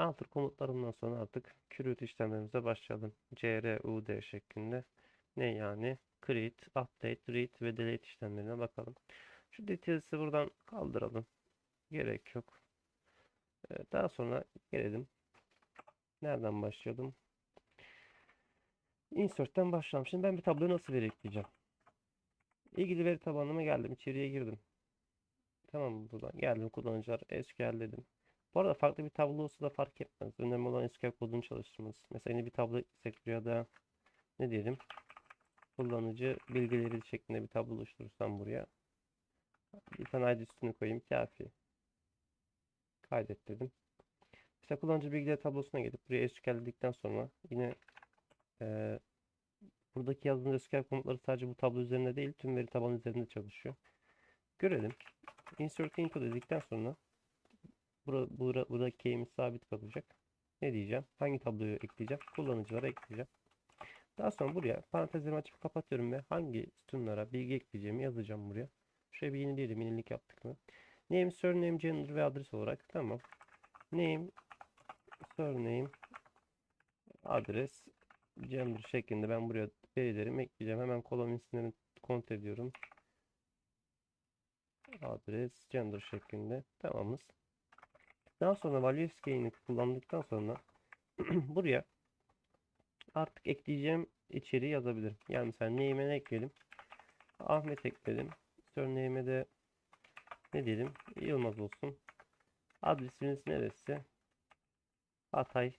Enter komutlarından sonra artık create işlemlerimize başlayalım. CRUD şeklinde. Ne yani? Create, update, read ve delete işlemlerine bakalım. Şu details'i buradan kaldıralım. Gerek yok. Ee, Daha sonra gelelim. Nereden başlayalım? Insert'ten başlayalım. Şimdi ben bir tabloya nasıl veri ekleyeceğim? İlgili veri tabanıma geldim. içeriye girdim. Tamam? Buradan geldim. Kullanıcılar SQL dedim. Bu arada farklı bir tablo olsa da fark etmez. Önemli olan SQL kodunu çalıştırmanız. Mesela yeni bir tablo eklesek buraya da ne diyelim? Kullanıcı bilgileri şeklinde bir tablo oluşturursam buraya. Bir tane ID üstünü koyayım. Kafi. Kaydet dedim. İşte kullanıcı bilgileri tablosuna gelip buraya SQL dedikten sonra yine eee, buradaki yazdığımız SQL komutları sadece bu tablo üzerinde değil tüm veri tabanı üzerinde çalışıyor. Görelim. Insert into dedikten sonra bura, bura, buradaki key'imiz sabit kalacak. Ne diyeceğim? Hangi tabloyu ekleyeceğim? Kullanıcılara ekleyeceğim. Daha sonra buraya parantezlerimi açıp kapatıyorum ve hangi sütunlara bilgi ekleyeceğimi yazacağım buraya. Şöyle bir yenileyelim. Yenilik yaptık mı? Name, surname, gender ve adres olarak. Tamam. Name, surname, adres, gender şeklinde ben buraya verilerimi ekleyeceğim. Hemen kolon isimlerini kontrol ediyorum. Adres, gender şeklinde. Tamamız. Daha sonra value scaling kullandıktan sonra buraya artık ekleyeceğim içeriği yazabilirim. Yani mesela name'e ne ekleyelim? Ahmet ekledim. Surname'e de ne diyelim? Yılmaz olsun. Adresimiz neresi? Hatay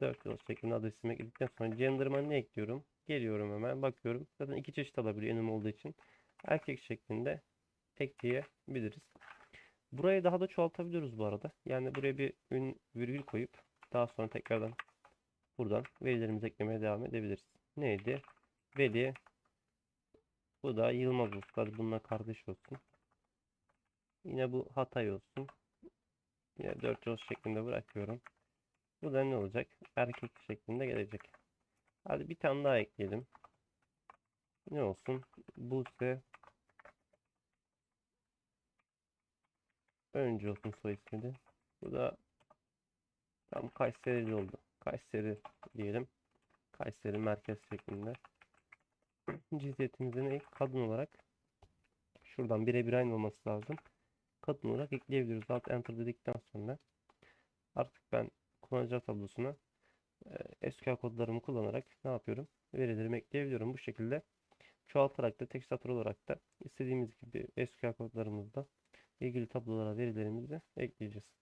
4 yol şeklinde adresimi ekledikten sonra gender'ıma ne ekliyorum? Geliyorum hemen bakıyorum. Zaten iki çeşit alabiliyor enum olduğu için. Erkek şeklinde ekleyebiliriz. Burayı daha da çoğaltabiliyoruz bu arada. Yani buraya bir ün virgül koyup daha sonra tekrardan buradan verilerimizi eklemeye devam edebiliriz. Neydi? Veli bu da Yılmaz. Hadi bununla kardeş olsun. Yine bu Hatay olsun. Yine 4 yol şeklinde bırakıyorum. Bu da ne olacak? Erkek şeklinde gelecek. Hadi bir tane daha ekleyelim. Ne olsun? Buse Önce olsun soy ismi. Bu da tam Kayseri oldu. Kayseri diyelim. Kayseri merkez şeklinde. Cinsiyetimizi ne? Kadın olarak şuradan birebir aynı olması lazım. Kadın olarak ekleyebiliriz. Alt enter dedikten sonra artık ben kullanıcı tablosuna e, SQL kodlarımı kullanarak ne yapıyorum? Verilerimi ekleyebiliyorum. Bu şekilde çoğaltarak da tek satır olarak da istediğimiz gibi SQL kodlarımızda ilgili tablolara verilerimizi ekleyeceğiz.